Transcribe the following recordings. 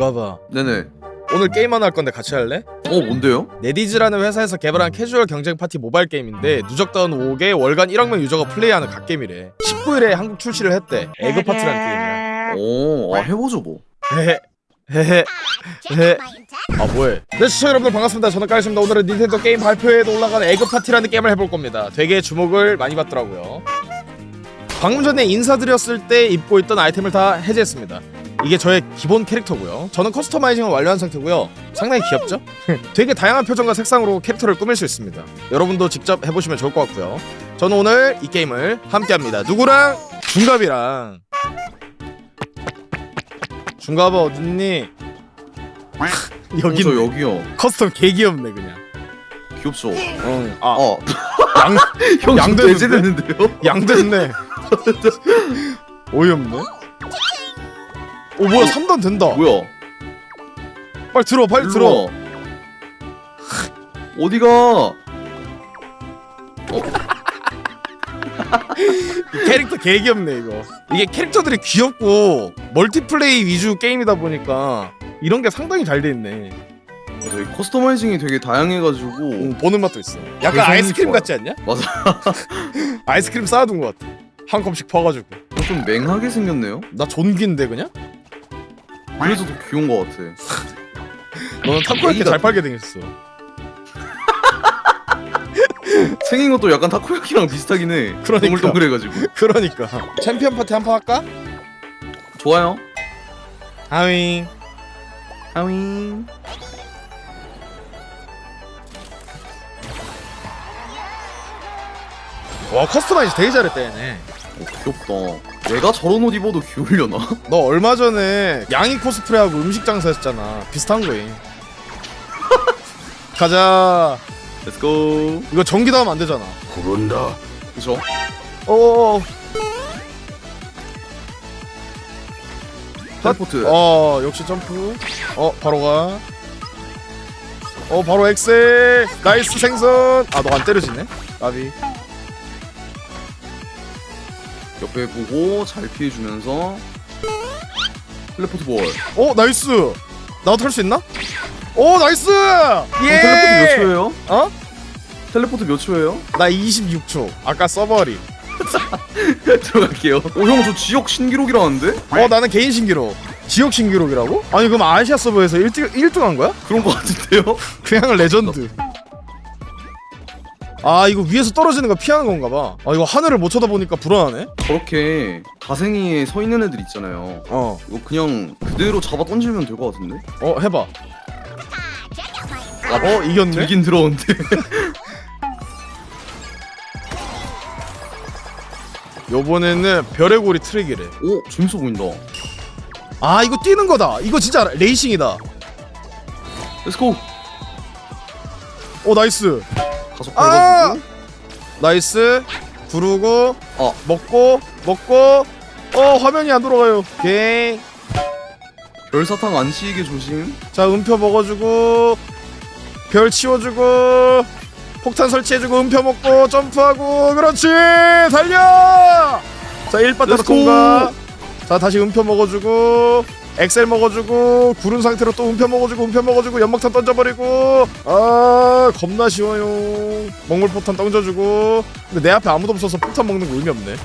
중가봐. 네네. 오늘 게임 하나 할 건데 같이 할래? 어 뭔데요? 네디즈라는 회사에서 개발한 캐주얼 경쟁 파티 모바일 게임인데 누적다운 5개 월간 1억 명 유저가 플레이하는 갓게임이래. 19일에 한국 출시를 했대. 에그 파티라는 게임이야. 오, 아 해보죠 뭐. 헤헤. 헤헤. 헤헤. 아 뭐해? 네 시청자 여러분들 반갑습니다. 저는 까였습니다. 오늘은 닌텐도 게임 발표회에도 올라가는 에그 파티라는 게임을 해볼 겁니다. 되게 주목을 많이 받더라고요. 방금 전에 인사드렸을 때 입고 있던 아이템을 다 해제했습니다 이게 저의 기본 캐릭터고요 저는 커스터마이징을 완료한 상태고요 상당히 귀엽죠? 되게 다양한 표정과 색상으로 캐릭터를 꾸밀 수 있습니다 여러분도 직접 해보시면 좋을 것 같고요 저는 오늘 이 게임을 함께합니다 누구랑? 중갑이랑 중갑아 어딨니? 여기 저 여기요. 커스텀 개 귀엽네 그냥. 귀엽죠. 응. 아 어, 양, 형 양대는데? 지금 내재됐는데요? 양됐네. 어이없네. 오 뭐야 3단 된다. 뭐야? 빨리 들어 빨리 일로 들어. 와. 어디가? 이 캐릭터 개 귀엽네 이거. 이게 캐릭터들이 귀엽고 멀티플레이 위주 게임이다 보니까 이런 게 상당히 잘 돼 있네. 맞아, 이 커스터마이징이 되게 다양해가지고 응, 보는 맛도 있어. 약간 개성이 아이스크림 좋아요. 같지 않냐? 맞아. 아이스크림 쌓아둔 것 같아. 한 컵씩 퍼가지고. 좀 맹하게 생겼네요. 나 존기인데 그냥? 그래서 더 귀여운 것 같아. 너는 타코야키 애기가- 잘 팔게 생겼어. 생긴 것도 약간 타코야키랑 비슷하긴 해. 그러니까. 동글동글해가지고. 그러니까. 챔피언 파티 한 판 할까? 좋아요. 하윙. 하윙. 와 커스터마이즈 되게 잘했다 얘네 오, 귀엽다. 내가 저런 옷 입어도 귀여우려나? 너 얼마 전에 양이 코스프레하고 음식 장사했잖아. 비슷한 거임 가자. 렛츠고. 이거 전기 닿으면 안 되잖아. 그죠? 어어어. 텔포트. 어 역시 점프. 어 바로 가 어 바로 엑셀. 나이스 생선. 아 너 안 때려지네? 나비 옆에 보고 잘 피해주면서 텔레포트 볼. 어 나이스 나도 탈 수 있나? 오 나이스 어, 텔레포트 몇 초예요? 어? 텔레포트 몇 초예요? 나 26초 아까 서버리 들어갈게요. 오, 형, 저 지역 신기록이라는데? 어 나는 개인 신기록 지역 신기록이라고? 아니 그럼 아시아 서버에서 1등, 1등 한 거야? 그런 거 같은데요? 그냥 레전드 아 이거 위에서 떨어지는 거 피하는 건가 봐 아 이거 하늘을 못 쳐다보니까 불안하네 저렇게 가생이에 서 있는 애들 있잖아요. 어 이거 그냥 그대로 잡아 던지면 될 것 같은데? 어 해봐 어 이겼네 들긴 들어온데. 요번에는 별의 고리 트랙이래 오, 재밌어 보인다. 아 이거 뛰는 거다 이거 진짜 레이싱이다 렛츠고! 어 나이스 가속 아! 밟아주고. 나이스 부르고 어. 먹고 먹고 어 화면이 안 돌아가요 오케이 별사탕 안 씌이게 조심. 자 음표 먹어주고 별 치워주고 폭탄 설치해주고 음표 먹고 점프하고 그렇지 달려 자 1바타로 Let's go. 통과 자 다시 음표 먹어주고 엑셀 먹어주고 구른 상태로 또 음표 먹어주고 음표 먹어주고 연막탄 던져버리고 아 겁나 쉬워요 먹물 폭탄 던져주고 근데 내 앞에 아무도 없어서 폭탄 먹는 거 의미 없네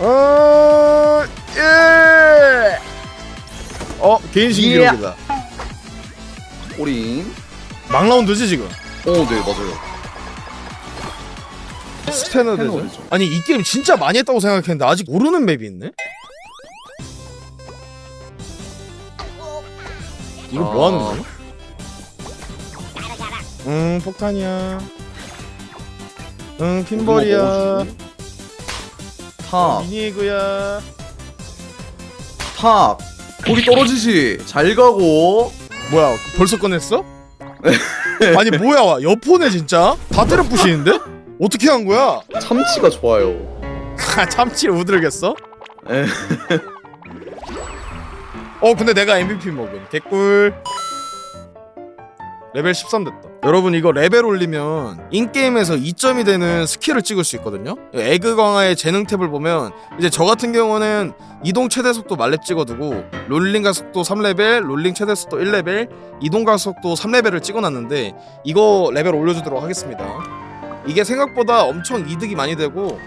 어, 예. 어 개인 신기록이다 꼬린. 막 라운드지 지금 어, 네, 맞아요. 스패너 스패너죠. 아니 이 게임 진짜 많이 했다고 생각했는데 아직 모르는 맵이 있네 이거 뭐 하는 아. 거야? 응 폭탄이야 응 핀볼이야. 탑, 미니에그야 탑. 거기 떨어지지. 잘 가고. 뭐야 벌써 꺼냈어? 아니 뭐야 여포네 진짜 다 때려 부시는데? 어떻게 한 거야? 참치가 좋아요. 아 참치를 우들겠어? 에. 어 근데 내가 MVP 먹은 개꿀. 레벨 13 됐다. 여러분 이거 레벨 올리면 인게임에서 2점이 되는 스킬을 찍을 수 있거든요? 에그 강화의 재능 탭을 보면 이제 저 같은 경우는 이동 최대 속도 말렙 찍어두고 롤링 가속도 3레벨 롤링 최대 속도 1레벨 이동 가속도 3레벨을 찍어놨는데 이거 레벨 올려주도록 하겠습니다. 이게 생각보다 엄청 이득이 많이 되고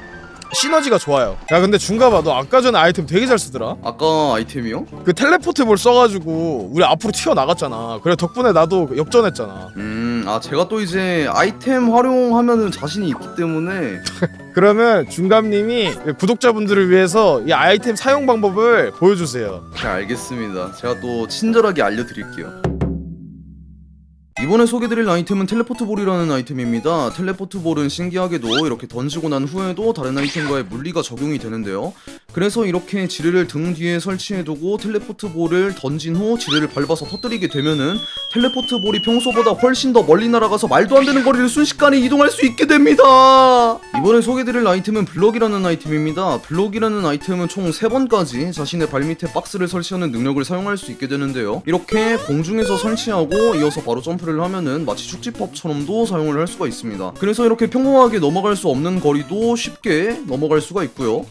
시너지가 좋아요. 야 근데 중가봐. 너 아까 전에 아이템 되게 잘 쓰더라. 아까 아이템이요? 그 텔레포트 볼 써가지고 우리 앞으로 튀어나갔잖아. 그래 덕분에 나도 역전했잖아. 음, 아 제가 또 이제 아이템 활용하면은 자신이 있기 때문에. 그러면 중감님이 구독자분들을 위해서 이 아이템 사용 방법을 보여주세요. 네, 알겠습니다. 제가 또 친절하게 알려드릴게요. 이번에 소개드릴 아이템은 텔레포트 볼이라는 아이템입니다. 텔레포트 볼은 신기하게도 이렇게 던지고 난 후에도 다른 아이템과의 물리가 적용이 되는데요. 그래서 이렇게 지뢰를 등 뒤에 설치해두고 텔레포트 볼을 던진 후 지뢰를 밟아서 터뜨리게 되면은 텔레포트 볼이 평소보다 훨씬 더 멀리 날아가서 말도 안 되는 거리를 순식간에 이동할 수 있게 됩니다. 이번에 소개드릴 아이템은 블럭이라는 아이템입니다. 블럭이라는 아이템은 총 3번까지 자신의 발밑에 박스를 설치하는 능력을 사용할 수 있게 되는데요. 이렇게 공중에서 설치하고 이어서 바로 점프를 하면은 마치 축지법처럼도 사용을 할 수가 있습니다. 그래서 이렇게 평범하게 넘어갈 수 없는 거리도 쉽게 넘어갈 수가 있고요.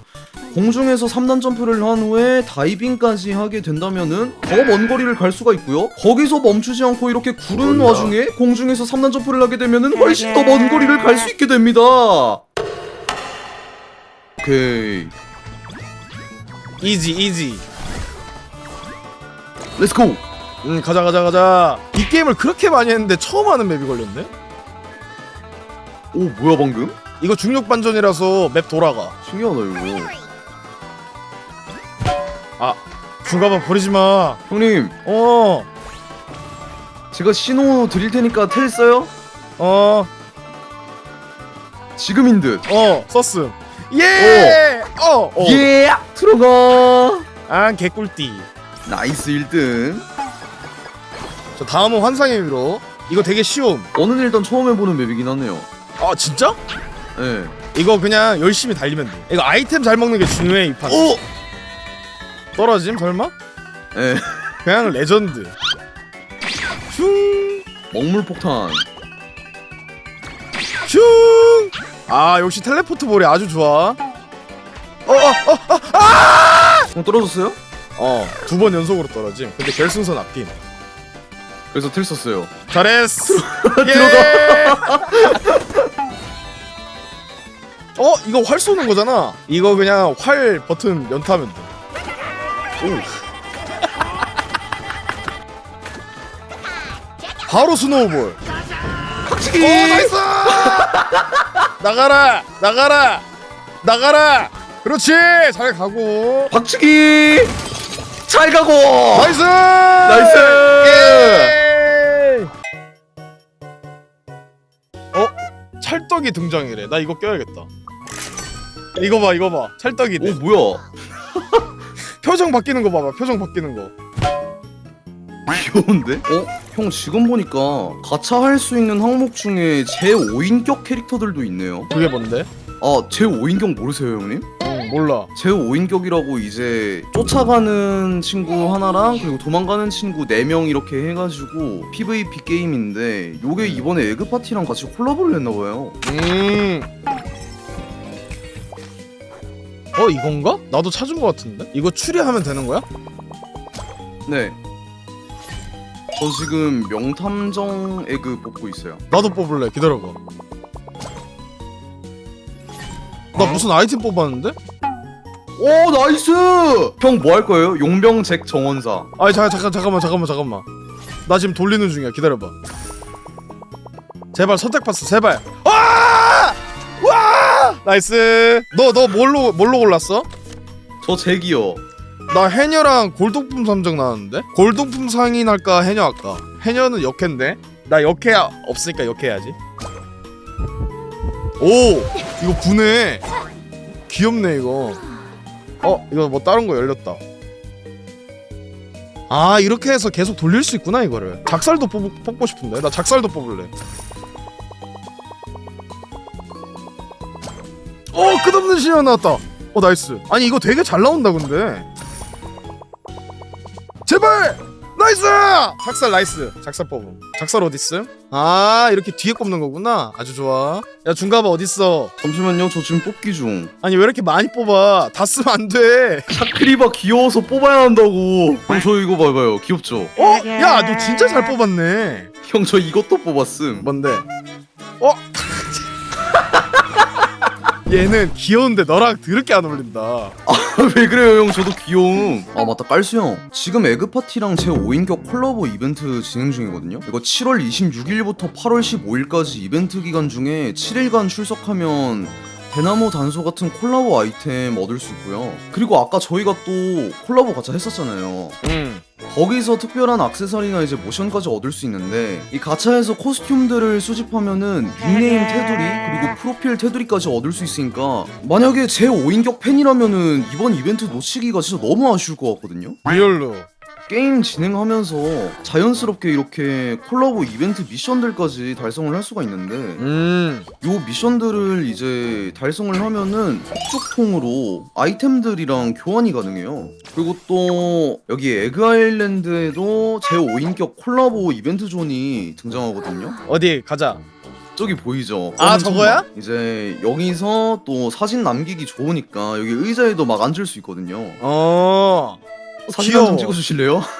공중에 서 3단 점프를 한 후에 다이빙까지 하게 된다면은 더 먼 거리를 갈 수가 있고요. 거기서 멈추지 않고 이렇게 구르는 몰라. 와중에 공중에서 3단 점프를 하게 되면은 훨씬 더 먼 거리를 갈 수 있게 됩니다. 오케이. 이지 이지 렛츠고! 응 가자 가자 가자 이 게임을 그렇게 많이 했는데 처음 하는 맵이 걸렸네 오 뭐야 방금? 이거 중력 반전이라서 맵 돌아가 신기하다 이거. 중가봐 버리지 마 형님 어 제가 신호 드릴 테니까 텔 써요? 어, 지금인 듯. 어, 썼음. 예! 어, 어. 예! 들어가! 아, 개꿀띠. 나이스 1등. 저 다음은 환상의 위로. 이거 되게 쉬움. 오늘 일단 처음 해보는 맵이긴 하네요. 아, 진짜? 예. 이거 그냥 열심히 달리면 돼. 이거 아이템 잘 먹는 게 중요해, 이 판. 오! 떨어짐, 설마? 예. 그냥 레전드. 슝! 먹물 폭탄. 슝! 아, 역시 텔레포트 볼이 아주 좋아. 어, 어, 어, 어, 떨어졌어요? 어. 두 번 연속으로 떨어짐. 근데 결승선 앞김. 그래서 텔 썼어요. 잘했어. 들어가. 어 이거 활 쏘는 거잖아. 이거 그냥 활 버튼 연타하면 돼. 오. 바로 스노우볼. 박치기! 오 나이스. 나가라 나가라 나가라. 그렇지 잘 가고. 박치기! 잘 가고! 나이스. 나이스! 예! 어? 찰떡이 등장이래. 나 이거 껴야겠다. 이거 봐, 이거 봐. 찰떡이네. 오 뭐야? 표정 바뀌는 거 봐봐. 표정 바뀌는 거. 귀여운데? 어? 형 지금 보니까 가차 할 수 있는 항목 중에 제 5인격 캐릭터들도 있네요. 그게 뭔데? 아, 제 5인격 모르세요, 형님? 응, 몰라. 제 5인격이라고 이제 쫓아가는 친구 하나랑 그리고 도망가는 친구 4명 이렇게 해가지고 PVP 게임인데 요게 이번에 에그파티랑 같이 콜라보를 했나봐요 음. 어 이건가? 나도 찾은 거 같은데? 이거 추리하면 되는 거야? 네. 저 지금 명탐정 에그 뽑고 있어요 나도 뽑을래. 기다려봐. 나 무슨 아이템 뽑았는데? 오 나이스! 형 뭐 할 거예요? 용병 잭 정원사 아니 잠깐 잠깐 잠깐만 잠깐만 잠깐만. 나 지금 돌리는 중이야. 기다려봐. 제발 선택 봤어. 제발. 나이스. 너 너 뭘로 뭘로 골랐어? 저 잭이요 나 해녀랑 골동품 삼정 나왔는데? 골동품 상이 날까 해녀 할까? 해녀는 역해인데? 나 역해 없으니까 역해야지 오! 이거 구네 귀엽네 이거 어? 이거 뭐 다른 거 열렸다 아 이렇게 해서 계속 돌릴 수 있구나 이거를 작살도 뽑, 뽑고 싶은데 나 작살도 뽑을래 어 끝없는 시간 나왔다 어 나이스 아니 이거 되게 잘 나온다 근데 제발 나이스! 작살 나이스. 작살 뽑음. 작살 어딨음? 아 이렇게 뒤에 꼽는 거구나. 아주 좋아. 야 중갑아 어딨어? 잠시만요 저 지금 뽑기 중 아니 왜 이렇게 많이 뽑아? 다 쓰면 안 돼. 샤크리바 귀여워서 뽑아야 한다고 형 저 이거 봐봐요 귀엽죠? 어? 야 너 진짜 잘 뽑았네. 형 저 이것도 뽑았음 뭔데? 어? 얘는 귀여운데 너랑 드럽게 안 어울린다. 왜 그래요 형? 저도 귀여움. 아 맞다. 깔수 형. 지금 에그파티랑 제 5인격 콜라보 이벤트 진행 중이거든요? 이거 7월 26일부터 8월 15일까지 이벤트 기간 중에 7일간 출석하면 대나무 단소 같은 콜라보 아이템 얻을 수 있고요. 그리고 아까 저희가 또 콜라보 가차 했었잖아요. 응. 거기서 특별한 액세서리나 이제 모션까지 얻을 수 있는데 이 가차에서 코스튬들을 수집하면은 닉네임 테두리 그리고 프로필 테두리까지 얻을 수 있으니까 만약에 제 5인격 팬이라면은 이번 이벤트 놓치기가 진짜 너무 아쉬울 것 같거든요 리얼로. 게임 진행하면서 자연스럽게 이렇게 콜라보 이벤트 미션들까지 달성을 할 수가 있는데 음. 요 미션들을 이제 달성을 하면은 폭죽통으로 아이템들이랑 교환이 가능해요. 그리고 또 여기 에그 아일랜드에도 제 5인격 콜라보 이벤트 존이 등장하거든요. 어디 가자. 저기 보이죠? 아, 저거야? 이제 여기서 또 사진 남기기 좋으니까 여기 의자에도 막 앉을 수 있거든요. 어. 사진 귀여워. 한장 찍어주실래요?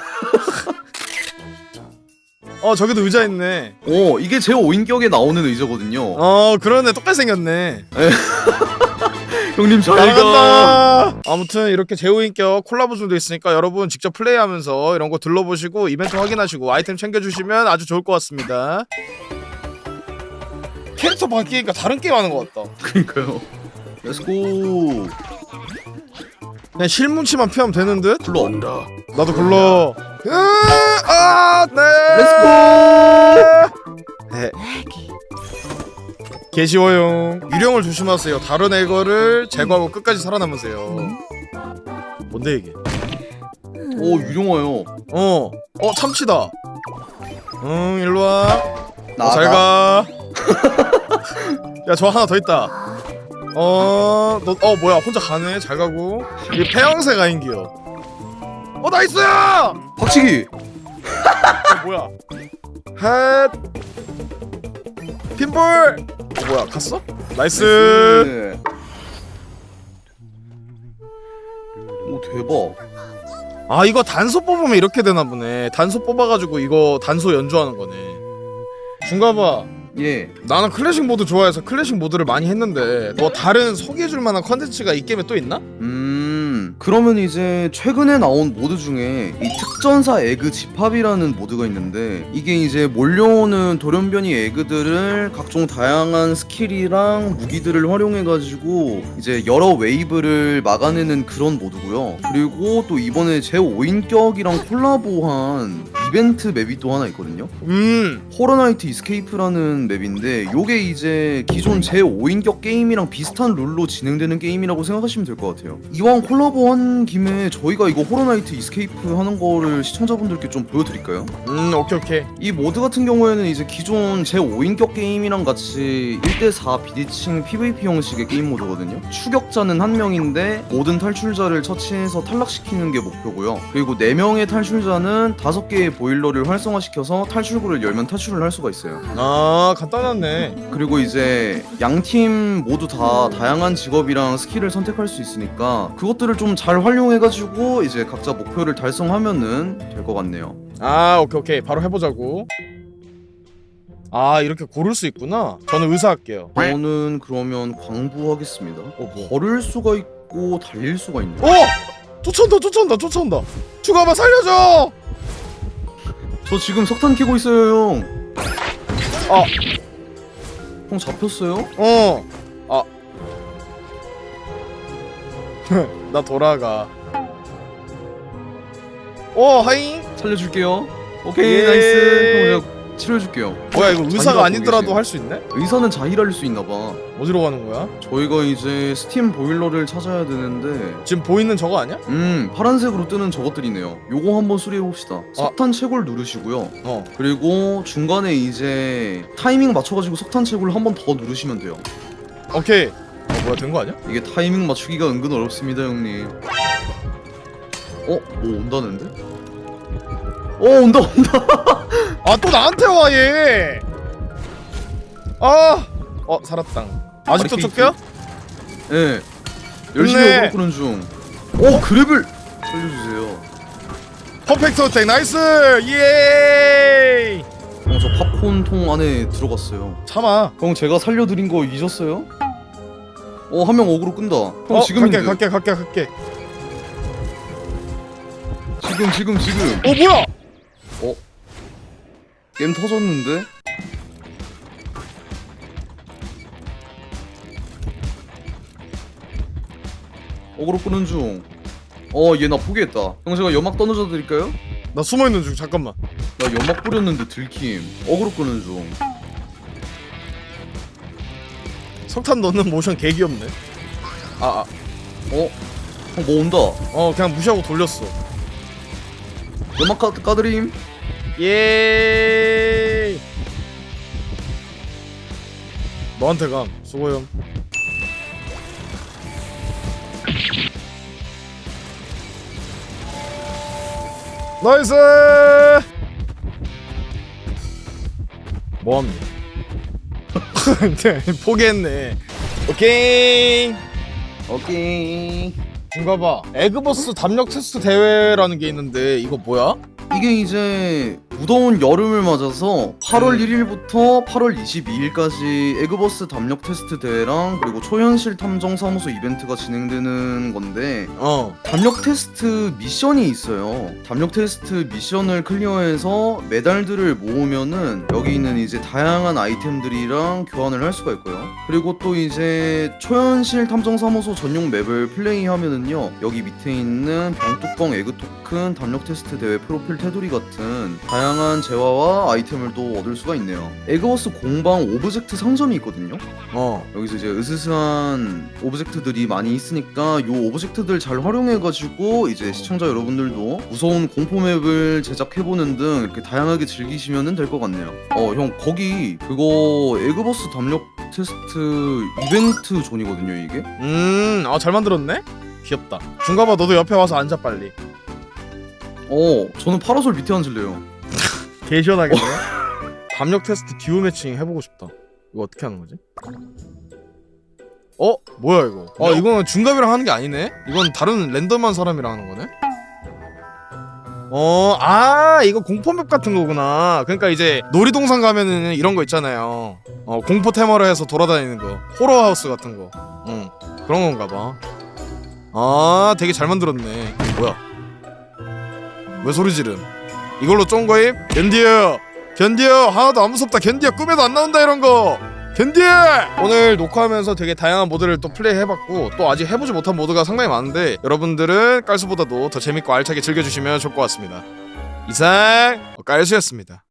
어 저기도 의자 있네. 어 이게 제 5인격에 나오는 의자거든요. 어 그러네 똑같이 생겼네. 형님 잘 나간다. 아무튼 이렇게 제호인격 콜라보존도 있으니까 여러분 직접 플레이하면서 이런 거 둘러보시고 이벤트 확인하시고 아이템 챙겨주시면 아주 좋을 것 같습니다. 캐릭터 바뀌니까 다른 게임 하는 것 같다. 그니까요. 렛츠고. 그냥 실뭉치만 피하면 되는 듯? 불러. 나도. 으, 아, 네. 렛츠고. 네. 개쉬워요. 유령을 조심하세요. 다른 애거를 제거하고 끝까지 살아남으세요. 뭔데 이게? 오 유령화요. 어, 어 참치다. 응, 일로 와. 어, 나가. 잘 가. 야, 저 하나 더 있다. 어, 너, 어 뭐야? 혼자 가네. 잘 가고. 이 폐양새 가인기요. 어 나이스! 어, 박치기. 뭐야? 핫. 핀볼. 어, 뭐야? 갔어? 나이스. 네. 오 대박. 아 이거 단소 뽑으면 이렇게 되나 보네. 단소 뽑아가지고 이거 단소 연주하는 거네. 중가봐. 예. 나는 클래식 모드 좋아해서 클래식 모드를 많이 했는데 뭐 다른 소개해줄 만한 컨텐츠가 이 게임에 또 있나? 음. 그러면 이제 최근에 나온 모드 중에 이 특전사 에그 집합이라는 모드가 있는데 이게 이제 몰려오는 돌연변이 에그들을 각종 다양한 스킬이랑 무기들을 활용해 가지고 이제 여러 웨이브를 막아내는 그런 모드고요. 그리고 또 이번에 제 5인격이랑 콜라보한 이벤트 맵이 또 하나 있거든요. 음 호러나이트 이스케이프라는 맵인데 요게 이제 기존 제 5인격 게임이랑 비슷한 룰로 진행되는 게임이라고 생각하시면 될 것 같아요. 이왕 콜라보 한 김에 저희가 이거 호러나이트 이스케이프 하는 거를 시청자분들께 좀 보여드릴까요? 음, 오케이 오케이 이 모드 같은 경우에는 이제 기존 제 5인격 게임이랑 같이 1대4 비디칭 PVP 형식의 게임 모드거든요. 추격자는 한 명인데 모든 탈출자를 처치해서 탈락시키는 게 목표고요. 그리고 4명의 탈출자는 5개의 보일러를 활성화시켜서 탈출구를 열면 탈출을 할 수가 있어요. 아 간단하네 그리고 이제 양 팀 모두 다 다양한 직업이랑 스킬을 선택할 수 있으니까 그것들을 좀 잘 활용해가지고 이제 각자 목표를 달성하면은 될 것 같네요. 아 오케이 오케이 바로 해보자고 아 이렇게 고를 수 있구나 저는 의사 할게요 저는 그러면 광부하겠습니다. 어 뭐? 걸을 수가 있고 달릴 수가 있네요. 어! 쫓아온다 쫓아온다 쫓아온다 추가봐 살려줘 저 지금 석탄 캐고 있어요, 형. 아. 형 잡혔어요? 어. 아. 나 돌아가. 오, 하잉. 살려줄게요. 오케이, 예. 나이스. 형 치료해줄게요. 뭐야 이거 의사가 아니더라도 할 수 있네? 의사는 자힐할 수 있나 봐. 어디로 가는 거야? 저희가 이제 스팀 보일러를 찾아야 되는데 지금 보이는 저거 아니야? 음 파란색으로 뜨는 저것들이네요 요거 한번 수리해 봅시다 석탄 채굴 누르시고요 어. 그리고 중간에 이제 타이밍 맞춰가지고 석탄 채굴 한번 더 누르시면 돼요 오케이. 어, 뭐야 된 거 아니야? 이게 타이밍 맞추기가 은근 어렵습니다 형님 어? 뭐 온다는데? 어 온다 온다 아 또 나한테 와 얘. 아, 어 살았다. 아직도? 쫓겨? 예 열심히 좋네. 어그로 끄는 중오 그랩을 살려주세요 퍼펙트 어택 나이스 예. 형저 팝콘 통 안에 들어갔어요 참아. 형 제가 살려드린 거 잊었어요? 어한명 어그로 끈다 형 어, 지금인데 갈게 갈게 갈게 갈게. 지금 지금 지금 어 뭐야? 게임 터졌는데? 어그로 끄는 중. 어, 얘 나 포기했다. 형 제가 연막 떠넣어 드릴까요? 나 숨어 있는 중 잠깐만. 나 연막 뿌렸는데 들킴. 어그로 끄는 중. 석탄 넣는 모션 개 귀엽네. 아, 아. 어? 형 뭐 온다. 어 그냥 무시하고 돌렸어. 연막 까, 까드림. 예. 너한테 감. 수고 형. 나이스. 뭐함니? 포기했네. 오케이. 오케이. 중가봐. 에그버스 담력 테스트 대회라는 게 있는데 이거 뭐야? 이게 이제 무더운 여름을 맞아서 8월 1일부터 8월 22일까지 에그버스 담력 테스트 대회랑 그리고 초현실 탐정 사무소 이벤트가 진행되는 건데 어. 담력 테스트 미션이 있어요. 담력 테스트 미션을 클리어해서 메달들을 모으면은 여기 있는 이제 다양한 아이템들이랑 교환을 할 수가 있고요. 그리고 또 이제 초현실 탐정 사무소 전용 맵을 플레이하면은요. 여기 밑에 있는 병뚜껑 에그 토큰 담력 테스트 대회 프로필 테두리 같은 다양한 재화와 아이템을 또 얻을 수가 있네요. 에그버스 공방 오브젝트 상점이 있거든요. 어. 여기서 이제 으스스한 오브젝트들이 많이 있으니까 요 오브젝트들 잘 활용해가지고 이제 시청자 여러분들도 무서운 공포 맵을 제작해보는 등 이렇게 다양하게 즐기시면 될 것 같네요. 어, 형 거기 그거 에그버스 담력 테스트 이벤트 존이거든요 이게. 음, 아 잘 만들었네. 귀엽다. 중가봐 너도 옆에 와서 앉아 빨리. 어, 저는 파라솔 밑에 앉을래요. 개 시원하겠네. 담력 테스트 듀오 매칭 해보고 싶다. 이거 어떻게 하는 거지? 어? 뭐야 이거? 아 이거는 중갑이랑 하는 게 아니네? 이건 다른 랜덤한 사람이랑 하는 거네? 어, 아, 이거 공포맵 같은 거구나. 그러니까 이제 놀이동산 가면은 이런 거 있잖아요. 어, 공포 테마로 해서 돌아다니는 거. 호러 하우스 같은 거. 응, 그런 건가 봐. 아, 되게 잘 만들었네. 뭐야? 왜 소리 지름? 이걸로 쫀 거임? 견디어! 견디어! 하나도 안 무섭다. 견디어 꿈에도 안 나온다 이런 거. 견디어! 오늘 녹화하면서 되게 다양한 모드를 또 플레이 해봤고 또 아직 해보지 못한 모드가 상당히 많은데 여러분들은 깔수보다도 더 재밌고 알차게 즐겨주시면 좋을 것 같습니다. 이상 깔수였습니다.